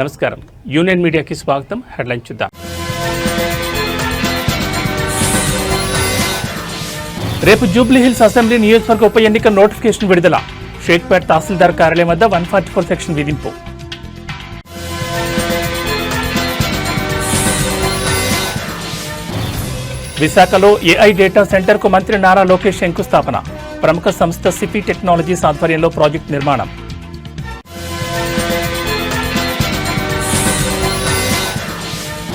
నమస్కారం. యూనియన్ మీడియాకి స్వాగతం. హెడ్లైన్ చూద్దాం. రేపు జూబ్లీహిల్స్ అసెంబ్లీ నియోజకవర్గ ఉప ఎన్నిక నోటిఫికేషన్ విడుదల. షేక్పేట్ తహసీల్దార్ కార్యాలయం వద్ద వన్ ఫార్టీ ఫోర్ సెక్షన్ విధింపు. విశాఖలో ఏఐ డేటా సెంటర్కు మంత్రి నారా లోకేష్ శంకుస్థాపన. ప్రముఖ సంస్థ సిపి టెక్నాలజీస్ ఆధ్వర్యంలో ప్రాజెక్టు నిర్మాణం.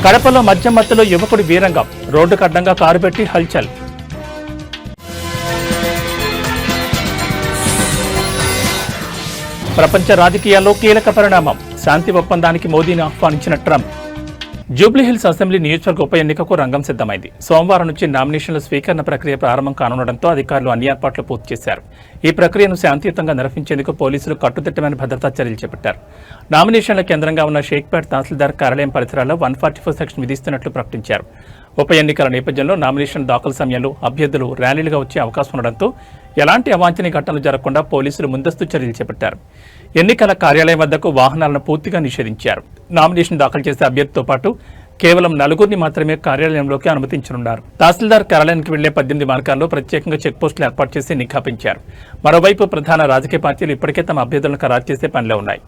కడపలో మద్యం మత్తులో యువకుడి వీరంగం. రోడ్డుకు అడ్డంగా కారు పెట్టి హల్చల్. ప్రపంచ రాజకీయాల్లో కీలక పరిణామం. శాంతి ఒప్పందానికి మోదీని ఆహ్వానించిన ట్రంప్. జూబ్లీహిల్స్ అసెంబ్లీ నియోజకవర్గ ఉప ఎన్నికకు రంగం సిద్ధమైంది. సోమవారం నుంచి నామినేషన్ల స్వీకరణ ప్రక్రియ ప్రారంభం కానుండటంతో అధికారులు అన్ని ఏర్పాట్లు పూర్తి చేశారు. ఈ ప్రక్రియను శాంతియుతంగా నిర్వహించేందుకు పోలీసులు కట్టుదిట్టమైన భద్రతా చర్యలు చేపట్టారు. నామినేషన్ల కేంద్రంగా ఉన్న షేక్పేట్ తహసీల్దార్ కార్యాలయం పరిసరాల్లో వన్ ఫార్టీ ఫోర్ సెక్షన్ విధిస్తున్నట్లు ప్రకటించారు. ఉప ఎన్నికల నేపథ్యంలో నామినేషన్ దాఖలు సమయంలో అభ్యర్థులు ర్యాలీలుగా వచ్చే అవకాశం ఉండడంతో ఎలాంటి అవాంఛనీయ ఘటనలు జరగకుండా పోలీసులు ముందస్తు చర్యలు చేపట్టారు. ఎన్నికల కార్యాలయం వద్దకు వాహనాలను పూర్తిగా నిషేధించారు. నామినేషన్ దాఖలు చేసే అభ్యర్థితో పాటు కేవలం నలుగురిని మాత్రమే కార్యాలయంలోకి అనుమతించనున్నారు. తహసీల్దార్ కార్యాలయానికి వెళ్ళే పద్దెనిమిది మార్గాల్లో ప్రత్యేకంగా చెక్పోస్టులు ఏర్పాటు చేసి నిఘా పెంచారు. మరోవైపు ప్రధాన రాజకీయ పార్టీలు ఇప్పటికే తమ అభ్యర్థులను ఖరారు చేసే పనిలో ఉన్నాయి.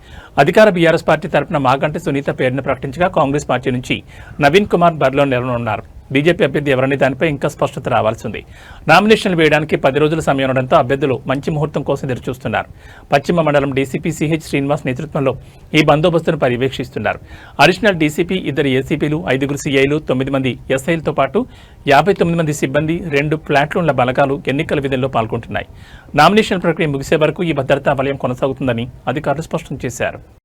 అధికార బీఆర్ఎస్ పార్టీ తరపున మాగంటి సునీత పేరును ప్రకటించగా కాంగ్రెస్ పార్టీ నుంచి నవీన్ కుమార్ బరిలో నిలవనున్నారు. బీజేపీ అభ్యర్థి ఎవరనే దానిపై ఇంకా స్పష్టత రావాల్సి ఉంది నామినేషన్లు వేయడానికి పది రోజుల సమయం ఉండడంతో అభ్యర్థులు మంచి ముహూర్తం కోసం ఎదురుచూస్తున్నారు. పశ్చిమ మండలం డీసీపీ సిహెచ్ శ్రీనివాస్ నేతృత్వంలో ఈ బందోబస్తును పర్యవేక్షిస్తున్నారు. అడిషనల్ డీసీపీ ఇద్దరు ఏసీపీలు ఐదుగురు సీఐలు తొమ్మిది మంది ఎస్ఐలతో పాటు యాభై తొమ్మిది మంది సిబ్బంది రెండు ప్లాట్లున్న బలగాలు ఎన్నికల విధుల్లో పాల్గొంటున్నాయి. నామినేషన్ ప్రక్రియ ముగిసే వరకు ఈ భద్రతా వలయం కొనసాగుతుందని అధికారులు స్పష్టం చేశారు.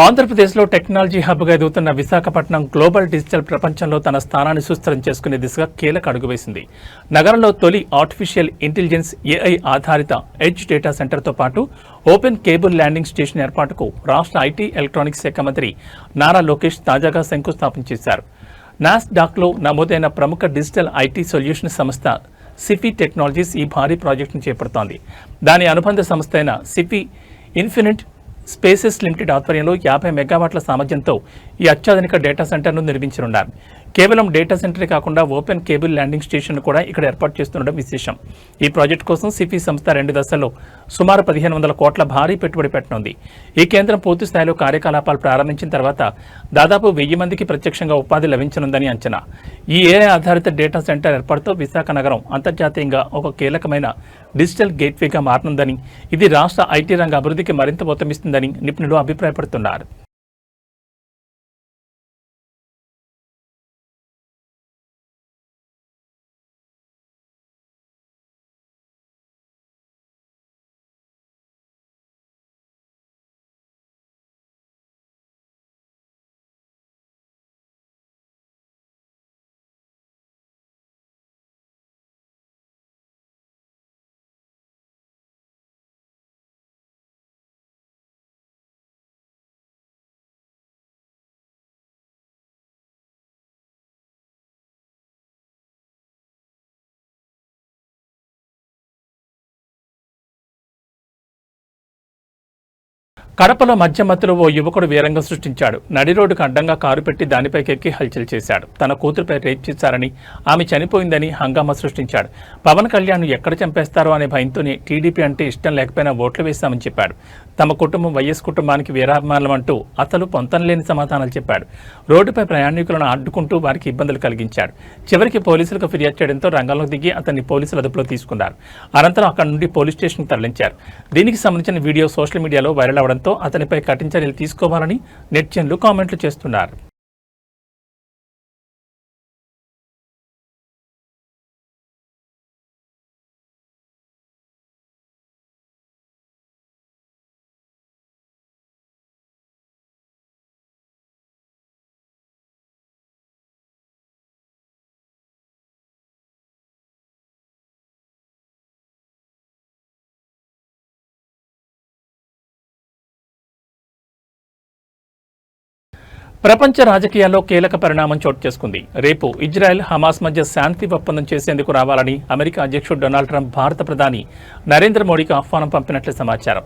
ఆంధ్రప్రదేశ్లో టెక్నాలజీ హబ్గా ఎదుగుతున్న విశాఖపట్నం గ్లోబల్ డిజిటల్ ప్రపంచంలో తన స్థానాన్ని సుస్థిరం చేసుకునే దిశగా కీలక అడుగు వేసింది. నగరంలో తొలి ఆర్టిఫిషియల్ ఇంటెలిజెన్స్ ఏఐ ఆధారిత ఎడ్జ్ డేటా సెంటర్తో పాటు ఓపెన్ కేబుల్ ల్యాండింగ్ స్టేషన్ ఏర్పాటుకు రాష్ట్ర ఐటీ ఎలక్ట్రానిక్స్ శాఖ మంత్రి నారా లోకేష్ తాజాగా శంకుస్థాపన చేశారు. నాస్డాక్లో నమోదైన ప్రముఖ డిజిటల్ ఐటీ సొల్యూషన్ సంస్థ సిఫీ టెక్నాలజీస్ ఈ భారీ ప్రాజెక్టును చేపడుతోంది. దాని అనుబంధ సంస్థ అయిన సిఫీ ఇన్ఫినిట్ స్పేసెస్ లిమిటెడ్ ఆధ్వర్యంలో యాభై మెగావాట్ల సామర్థ్యంతో ఈ అత్యాధునిక డేటా సెంటర్ను నిర్మించనున్నారు. కేవలం డేటా సెంటరే కాకుండా ఓపెన్ కేబుల్ ల్యాండింగ్ స్టేషన్ కూడా ఇక్కడ ఏర్పాటు చేస్తుండడం విశేషం. ఈ ప్రాజెక్టు కోసం సిఫీ సంస్థ రెండు దశల్లో సుమారు పదిహేను వందల కోట్ల భారీ పెట్టుబడి పెట్టనుంది. ఈ కేంద్రం పూర్తి స్థాయిలో కార్యకలాపాలు ప్రారంభించిన తర్వాత దాదాపు వెయ్యి మందికి ప్రత్యక్షంగా ఉపాధి లభించనుందని అంచనా. ఈ ఏఐ ఆధారిత డేటా సెంటర్ ఏర్పాటుతో విశాఖ నగరం అంతర్జాతీయంగా ఒక కీలకమైన డిజిటల్ గేట్వేగా మారనుందని ఇది రాష్ట్ర ఐటీ రంగ అభివృద్ధికి మరింత ఉత్తమిస్తుందని నిపుణులు అభిప్రాయపడుతున్నారు. కడపలో మధ్య మధ్యలో ఓ యువకుడు వీరంగం సృష్టించాడు. నడి రోడ్డుకు అడ్డంగా కారు పెట్టి దానిపైకి ఎక్కి హల్చల్ చేశాడు. తన కూతురుపై రేప్ చేశారని ఆమె చనిపోయిందని హంగామా సృష్టించాడు. పవన్ కళ్యాణ్ ఎక్కడ చంపేస్తారో అనే భయంతోనే టీడీపీ అంటే ఇష్టం లేకపోయినా ఓట్లు వేశామని చెప్పాడు. తమ కుటుంబం వైఎస్ కుటుంబానికి వీరాభిమానులం అంటూ అతను పొంతం లేని సమాధానాలు చెప్పాడు. రోడ్డుపై ప్రయాణికులను అడ్డుకుంటూ వారికి ఇబ్బందులు కలిగించాడు. చివరికి పోలీసులకు ఫిర్యాదు చేయడంతో రంగంలో దిగి అతన్ని పోలీసులు అదుపులో తీసుకున్నారు. అనంతరం అక్కడి నుండి పోలీస్ స్టేషన్కి తరలించారు. దీనికి సంబంధించిన వీడియో సోషల్ మీడియాలో వైరల్ అవడంతో అతనిపై కఠిన చర్యలు తీసుకోవాలని నెట్జన్లు కామెంట్లు చేస్తున్నారు. ప్రపంచ రాజకీయాల్లో కీలక పరిణామం చోటు చేసుకుంది. రేపు ఇజ్రాయెల్ హమాస్ మధ్య శాంతి ఒప్పందం చేసేందుకు రావాలని అమెరికా అధ్యక్షుడు డొనాల్డ్ ట్రంప్ భారత ప్రధాని నరేంద్ర మోడీకి ఆహ్వానం పంపినట్లు సమాచారం.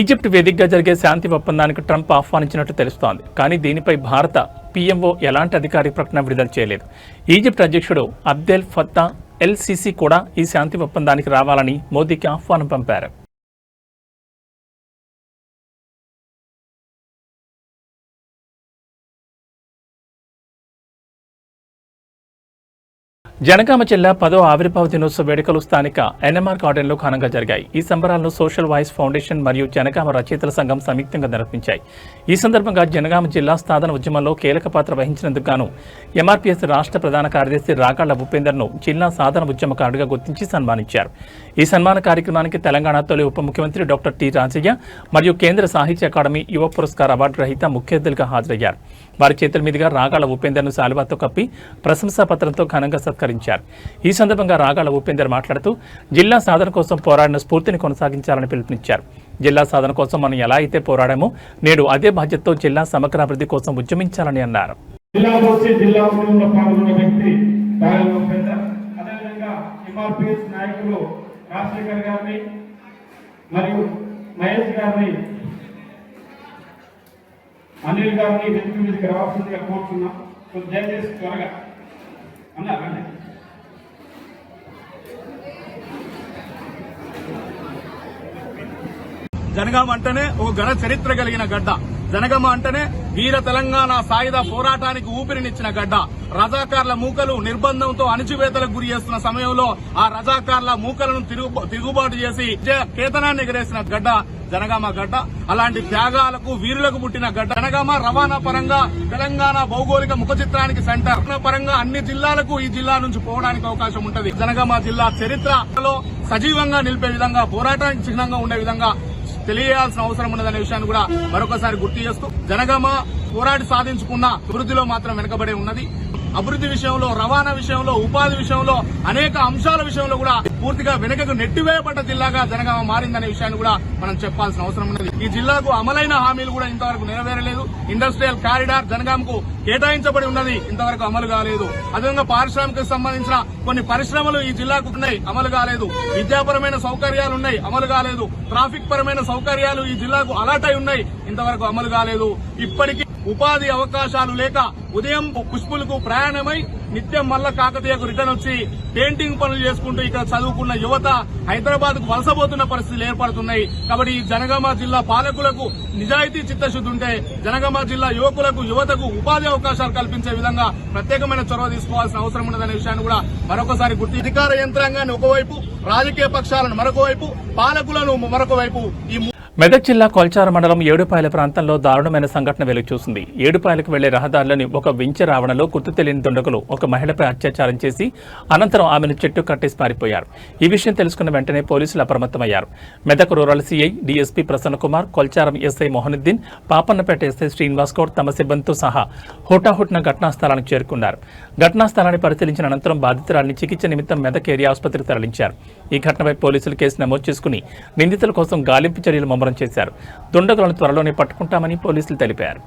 ఈజిప్ట్ వేదికగా జరిగే శాంతి ఒప్పందానికి ట్రంప్ ఆహ్వానించినట్లు తెలుస్తోంది. కానీ దీనిపై భారత పీఎంఓ ఎలాంటి అధికారిక ప్రకటన విడుదల చేయలేదు. ఈజిప్ట్ అధ్యక్షుడు అబ్దెల్ ఫత్తా ఎల్సిసి కూడా ఈ శాంతి ఒప్పందానికి రావాలని మోదీకి ఆహ్వానం పంపారు. జనగామ జిల్లా పదో ఆవిర్భావ దినోత్సవ వేడుకలు స్థానిక ఎన్ఎంఆర్ గార్డెన్లో ఘనంగా జరిగాయి. ఈ సంబరాలను సోషల్ వాయిస్ ఫౌండేషన్ మరియు జనగామ రచయితల సంఘం సంయుక్తంగా నిర్వహించాయి. ఈ సందర్భంగా జనగామ జిల్లా స్థాదన ఉద్యమంలో కీలక పాత్ర వహించినందుకు గాను ఎంఆర్పీఎస్ రాష్ట్ర ప్రధాన కార్యదర్శి రాగాళ్ళ భూపేందర్ను జిల్లా సాధన ఉద్యమకారుడిగా గుర్తించి సన్మానించారు. ఈ సన్మాన కార్యక్రమానికి తెలంగాణ తొలి ఉప ముఖ్యమంత్రి డాక్టర్ టి రాజయ్య మరియు కేంద్ర సాహిత్య అకాడమీ యువ పురస్కార్ అవార్డు రహిత ముఖ్య అతిథులుగా హాజరయ్యారు. వారి చేతుల మీదుగా రాగాల ఉపేందర్ను శాలువాతో కప్పి ప్రశంసా పత్రంతో ఘనంగా సత్కరించారు. ఈ సందర్భంగా రాగాల ఉపేందర్ మాట్లాడుతూ జిల్లా సాధన కోసం పోరాడిన స్ఫూర్తిని కొనసాగించాలని పిలుపునిచ్చారు. జిల్లా సాధన కోసం మనం ఎలా అయితే పోరాడామో నేడు అదే బాధ్యతతో జిల్లా సమగ్రాభివృద్ధి కోసం ఉద్యమించాలని అన్నారు. మరియు మహేష్ గారిని అనిల్ గారిని వెనుక మీదకి రావాల్సిందిగా కోరుతున్నాం సో దయచేసి త్వరగా అన్నారండి జనగామ అంటేనే ఒక ఘన చరిత్ర కలిగిన గడ్డ. జనగామ అంటేనే వీర తెలంగాణ సాయుధ పోరాటానికి ఊపిరినిచ్చిన గడ్డ. రజాకార్ల మూకలు నిర్బంధంతో అణిచివేతలకు గురి చేస్తున్న సమయంలో ఆ రజాకార్ల మూకలను తిరుగు తిరుగుబాటు చేసి కేతనాన్ని ఎగరేసిన గడ్డ. జనగామ గడ్డ అలాంటి త్యాగాలకు వీరులకు పుట్టిన గడ్డ. జనగామ రవాణా పరంగా తెలంగాణ భౌగోళిక ముఖ చిత్రానికి సెంటర్. పరంగా అన్ని జిల్లాలకు ఈ జిల్లా నుంచి పోవడానికి అవకాశం ఉంటది. జనగామ జిల్లా చరిత్రలో సజీవంగా నిలిపే విధంగా పోరాటానికి చిహ్నంగా ఉండే విధంగా తెలియాల్సిన అవసరం ఉన్నదనే విషయాన్ని కూడా మరొకసారి గుర్తు చేస్తూ జనగామ పోరాటి సాధించుకున్న అభివృద్ధిలో మాత్రం వెనుకబడే ఉన్నది. అభివృద్ధి విషయంలో రవాణా విషయంలో ఉపాధి విషయంలో అనేక అంశాల విషయంలో కూడా పూర్తిగా వెనుకకు నెట్టివేయబడ్డ జిల్లాగా జనగామ మారిందనే విషయాన్ని కూడా మనం చెప్పాల్సిన అవసరం ఉన్నది. ఈ జిల్లాకు అమలైన హామీలు కూడా ఇంతవరకు నెరవేరలేదు. ఇండస్ట్రియల్ కారిడార్ జనగామకు కేటాయించబడి ఉన్నది. ఇంతవరకు అమలు కాలేదు. అదేవిధంగా పారిశ్రామిక సంబంధించిన కొన్ని పరిశ్రమలు ఈ జిల్లాకు ఉన్నాయి. అమలు కాలేదు. విద్యాపరమైన సౌకర్యాలు ఉన్నాయి. అమలు కాలేదు. ట్రాఫిక్ పరమైన సౌకర్యాలు ఈ జిల్లాకు అలర్ట్ అయి ఉన్నాయి. ఇంతవరకు అమలు కాలేదు. ఇప్పటికీ ఉపాధి అవకాశాలు లేక ఉదయం పుష్పులకు ప్రయాణమై నిత్యం మల్ల కాకతీయకు రిటర్న్ వచ్చి పెయింటింగ్ పనులు చేసుకుంటూ ఇక్కడ చదువుకున్న యువత హైదరాబాద్కు వలసపోతున్న పరిస్థితులు ఏర్పడుతున్నాయి. కాబట్టి ఈ జనగామ జిల్లా పాలకులకు నిజాయితీ చిత్తశుద్ది ఉంటే జనగామ జిల్లా యువకులకు యువతకు ఉపాధి అవకాశాలు కల్పించే విధంగా ప్రత్యేకమైన చొరవ తీసుకోవాల్సిన అవసరం ఉన్నదనే విషయాన్ని కూడా మరొకసారి గుర్తి అధికార యంత్రాంగాన్ని ఒకవైపు రాజకీయ పక్షాలను మరొక వైపు పాలకులను మరొక వైపు ఈ మెదక్ జిల్లా కొల్చార మండలం ఏడుపాయల ప్రాంతంలో దారుణమైన సంఘటన వెలుగుచూసింది. ఏడుపాయలకు వెళ్ళే రహదారులని ఒక వెంచ రావణలో గుర్తు తెలియని దుండగులు ఒక మహిళపై అత్యాచారం చేసి అనంతరం ఆమెను చెట్టు కట్టేసి పారిపోయారు. ఈ విషయం తెలుసుకున్న వెంటనే పోలీసులు అప్రమత్తమయ్యారు. Medak rural CI DSP Prasannakumar Kolcharam SI Mohanuddin Papannapet SI Srinivas Goud తమ సిబ్బందితో సహా హుటాహుట్న ఘటనా స్థలానికి చేరుకున్నారు. ఘటనా స్థలాన్ని పరిశీలించిన అనంతరం బాధితురాలిని చికిత్స నిమిత్తం మెదక్ ఏరియా ఆసుపత్రికి తరలించారు. ఈ ఘటనపై పోలీసులు కేసు నమోదు చేసుకుని నిందితుల కోసం గాలింపు చర్యలు ముమ్మరం చేశారు. దుండగులను త్వరలోనే పట్టుకుంటామని పోలీసులు తెలిపారు.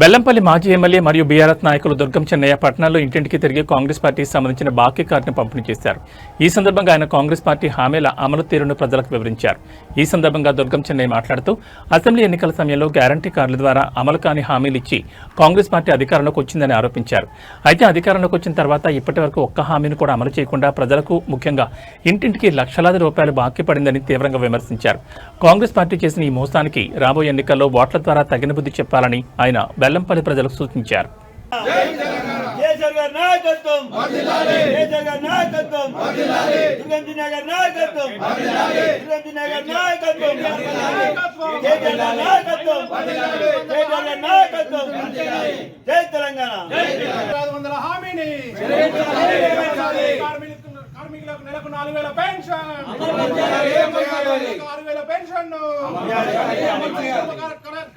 బెల్లంపల్లి మాజీ ఎమ్మెల్యే మరియు బీఆర్ఎస్ నాయకులు దుర్గం చెన్నయ్య పట్టణంలో ఇంటింటికి తిరిగి కాంగ్రెస్ పార్టీకి సంబంధించిన బాకీ కార్డును పంపిణీ చేశారు. ఈ సందర్భంగా ఆయన కాంగ్రెస్ పార్టీ హామీల అమలు తీరును ప్రజలకు వివరించారు. ఈ సందర్భంగా దుర్గం చెన్నయ్య మాట్లాడుతూ అసెంబ్లీ ఎన్నికల సమయంలో గ్యారంటీ కార్డుల ద్వారా అమలు కాని హామీలు ఇచ్చి కాంగ్రెస్ పార్టీ అధికారంలోకి వచ్చిందని ఆరోపించారు. అయితే అధికారంలోకి వచ్చిన తర్వాత ఇప్పటి వరకు ఒక్క హామీని కూడా అమలు చేయకుండా ప్రజలకు ముఖ్యంగా ఇంటింటికి లక్షలాది రూపాయలు బాకీ పడిందని తీవ్రంగా విమర్శించారు. కాంగ్రెస్ పార్టీ చేసిన ఈ మోసానికి రాబోయే ఎన్నికల్లో ఓట్ల ద్వారా తగిన బుద్ధి చెప్పాలని ఆయన బెల్లంపల్లి ప్రజలకు సూచించారు. కేసీఆర్ నాయకత్వం కేసీఆర్ గారి నాయకత్వం దుర్గంజీ నగర్ నాయకత్వం! దుర్గంజీ నగర్ నాయకత్వం! కేసీఆర్ గారి నాయకత్వం కేసీఆర్ గారి నాయకత్వం జై తెలంగాణ! ఐదు వందల హామీని కార్మికులకు నెలకు నాలుగు వేల పెన్షన్. ఆరు వేల పెన్షన్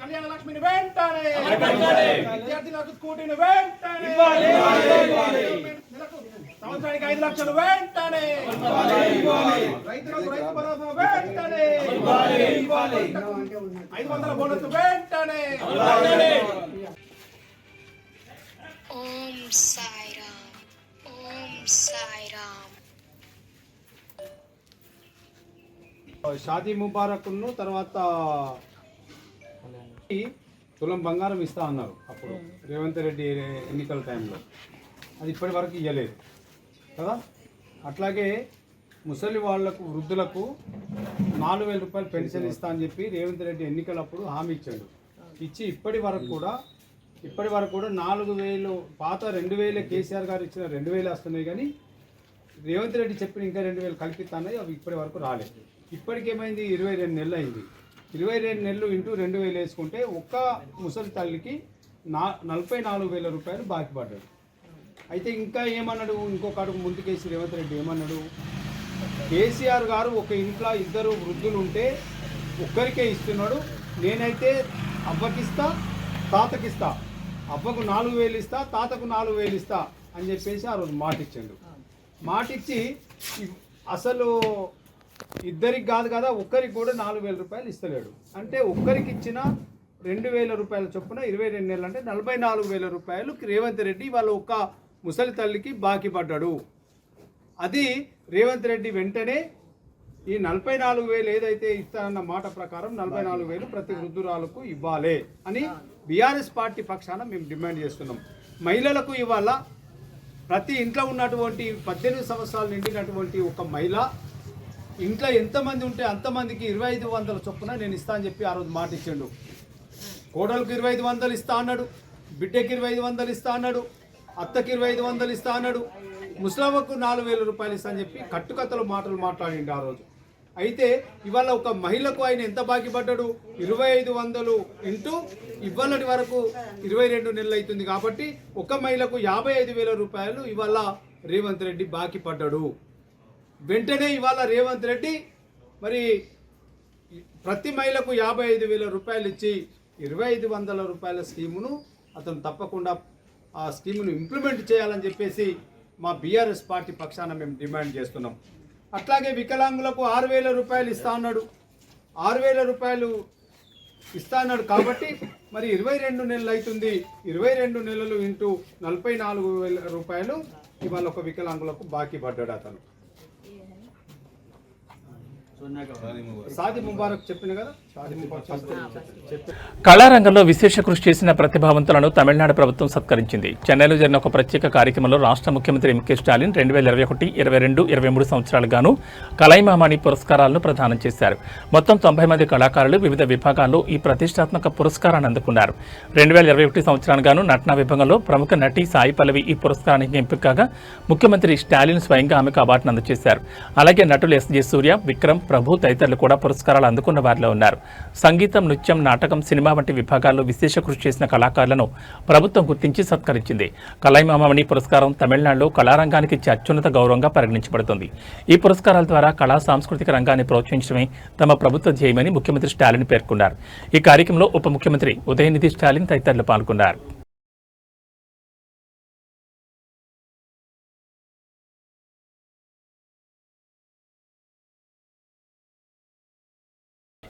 కళ్యాణ లక్ష్మిని వెంటనే. విద్యార్థులకు స్కూటీని వెంటనే. సంవత్సరానికి ఐదు లక్షలు వెంటనే. రైతులకు రైతు భరోసా వెంటనే. ఐదు వందల బోనస్ వెంటనే. ఓం సా షాదీ ముబారక్ను తర్వాత తులం బంగారం ఇస్తా అన్నారు అప్పుడు. రేవంత్ రెడ్డి ఎన్నికల టైంలో. అది ఇప్పటి వరకు ఇవ్వలేదు కదా? అట్లాగే ముసలి వాళ్ళకు వృద్ధులకు నాలుగు వేల రూపాయలు పెన్షన్ ఇస్తా అని చెప్పి రేవంత్ రెడ్డి ఎన్నికలప్పుడు హామీ ఇచ్చాడు. ఇచ్చి ఇప్పటి వరకు కూడా ఇప్పటి వరకు కూడా నాలుగు వేలు పాత రెండు వేల కేసీఆర్ గారు ఇచ్చిన రెండు వేలు వస్తున్నాయి కానీ రేవంత్ రెడ్డి చెప్పిన ఇంకా రెండు వేలు కల్పిస్తానని అవి ఇప్పటి వరకు రాలేదు. ఇప్పటికేమైంది? ఇరవై రెండు నెలలు అయింది ఇరవై రెండు నెలలు ఇంటూ రెండు వేలు వేసుకుంటే ఒక్క ముసలి తల్లికి నా నలభై నాలుగు వేల రూపాయలు బాకీ పడ్డాడు. అయితే ఇంకా ఏమన్నాడు? ఇంకొక అడుగు ముందుకేసి రేవంత్ రెడ్డి ఏమన్నాడు? కేసీఆర్ గారు ఒక ఇంట్లో ఇద్దరు వృద్ధులు ఉంటే ఒక్కరికే ఇస్తున్నాడు. నేనైతే అవ్వకిస్తా తాతకిస్తా. అవ్వకు నాలుగు వేలు ఇస్తా తాతకు నాలుగు వేలు ఇస్తా అని చెప్పేసి ఆ రోజు మాట ఇచ్చాడు మాట ఇచ్చి అసలు ఇద్దరికి కాదు కదా ఒక్కరికి కూడా నాలుగు వేల రూపాయలు ఇస్తలేడు. అంటే ఒక్కరికి ఇచ్చిన రెండు వేల రూపాయల చొప్పున ఇరవై రెండు నెలలు అంటే నలభై నాలుగు వేల రూపాయలు రేవంత్ రెడ్డి వాళ్ళ ఒక్క ముసలి తల్లికి బాకీ పడ్డాడు. అది రేవంత్ రెడ్డి వెంటనే ఈ నలభై నాలుగు వేలు ఏదైతే ఇస్తానన్న మాట ప్రకారం నలభై నాలుగు వేలు ప్రతి వృద్ధురాలకు ఇవ్వాలి అని బీఆర్ఎస్ పార్టీ పక్షాన మేము డిమాండ్ చేస్తున్నాం. మహిళలకు ఇవాళ ప్రతి ఇంట్లో ఉన్నటువంటి పద్దెనిమిది సంవత్సరాలు నిండినటువంటి ఒక మహిళ ఇంట్లో ఎంతమంది ఉంటే అంతమందికి ఇరవై ఐదు వందల చొప్పున నేను ఇస్తా అని చెప్పి ఆ రోజు మాట ఇచ్చిండు. కోడలకు ఇరవై ఐదు వందలు ఇస్తా అన్నాడు బిడ్డకి ఇరవై ఐదు వందలు ఇస్తా అన్నాడు అత్తకి ఇరవై ఐదు వందలు ఇస్తా అన్నాడు ముస్లామకు నాలుగు వేల రూపాయలు ఇస్తా అని చెప్పి కట్టుకథలు మాటలు మాట్లాడిండు ఆ రోజు. అయితే ఇవాళ ఒక మహిళకు ఆయన ఎంత బాకీ పడ్డాడు ఇరవై ఐదు వందలు ఇంటూ ఇవాళటి వరకు ఇరవై రెండు నెలలు అవుతుంది కాబట్టి ఒక మహిళకు యాభై ఐదు వేల రూపాయలు ఇవాళ రేవంత్ రెడ్డి బాకీ పడ్డాడు వెంటనే ఇవాళ రేవంత్ రెడ్డి మరి ప్రతి మహిళకు యాభై ఐదు వేల రూపాయలు ఇచ్చి ఇరవై ఐదు వందల రూపాయల స్కీమును అతను తప్పకుండా ఆ స్కీమును ఇంప్లిమెంట్ చేయాలని చెప్పేసి మా బీఆర్ఎస్ పార్టీ పక్షాన మేము డిమాండ్ చేస్తున్నాం. అట్లాగే వికలాంగులకు ఆరు వేల రూపాయలు ఇస్తా అన్నాడు. ఆరు వేల రూపాయలు ఇస్తా అన్నాడు కాబట్టి మరి ఇరవై రెండు నెలలు అవుతుంది. ఇరవై రెండు నెలలు ఇంటూ నలభై నాలుగు వేల రూపాయలు ఇవాళ ఒక వికలాంగులకు బాకీ పడ్డాడు అతను సాది ముబారక్ చెప్పిన కదా సాది ముబారక్ చెప్పి కళారంగంలో విశేష కృషి చేసిన ప్రతిభావంతులను తమిళనాడు ప్రభుత్వం సత్కరించింది. చెన్నైలో జరిగిన ఒక ప్రత్యేక కార్యక్రమంలో రాష్ట్ర ముఖ్యమంత్రి ఎంకే స్టాలిన్ రెండు వేల ఇరవై ఒకటి ఇరవై రెండు ఇరవై మూడు సంవత్సరాలు గాను కలైమామాని పురస్కారాలను ప్రదానం చేశారు. మొత్తం తొంభై మంది కళాకారులు వివిధ విభాగాల్లో ఈ ప్రతిష్టాత్మక పురస్కారాన్ని అందుకున్నారు. రెండు వేల ఇరవై ఒకటి సంవత్సరానికి గాను నటన విభాగంలో ప్రముఖ నటి సాయి పల్లవి ఈ పురస్కారానికి ఎంపిక కాగా ముఖ్యమంత్రి స్టాలిన్ స్వయంగా ఆమెకు అవార్డును అందజేశారు. అలాగే నటులు ఎస్ జె సూర్య విక్రమ్ ప్రభు తదితరులు కూడా పురస్కారాలు అందుకున్న వారిలో ఉన్నారు. సంగీతం నృత్యం నాటకం సినిమా వంటి విభాగాల్లో విశేష కృషి చేసిన కళాకారులను ప్రభుత్వం గుర్తించి సత్కరించింది. కలైమామణి పురస్కారం తమిళనాడులో కళారంగానికి ఇచ్చే అత్యున్నత గౌరవంగా పరిగణించబడుతుంది. ఈ పురస్కారాల ద్వారా కళా సాంస్కృతిక రంగాన్ని ప్రోత్సహించడమే తమ ప్రభుత్వ ధ్యేయమని ముఖ్యమంత్రి స్టాలిన్ పేర్కొన్నారు. ఈ కార్యక్రమంలో ఉప ముఖ్యమంత్రి ఉదయనిధి స్టాలిన్ తదితరులు పాల్గొన్నారు.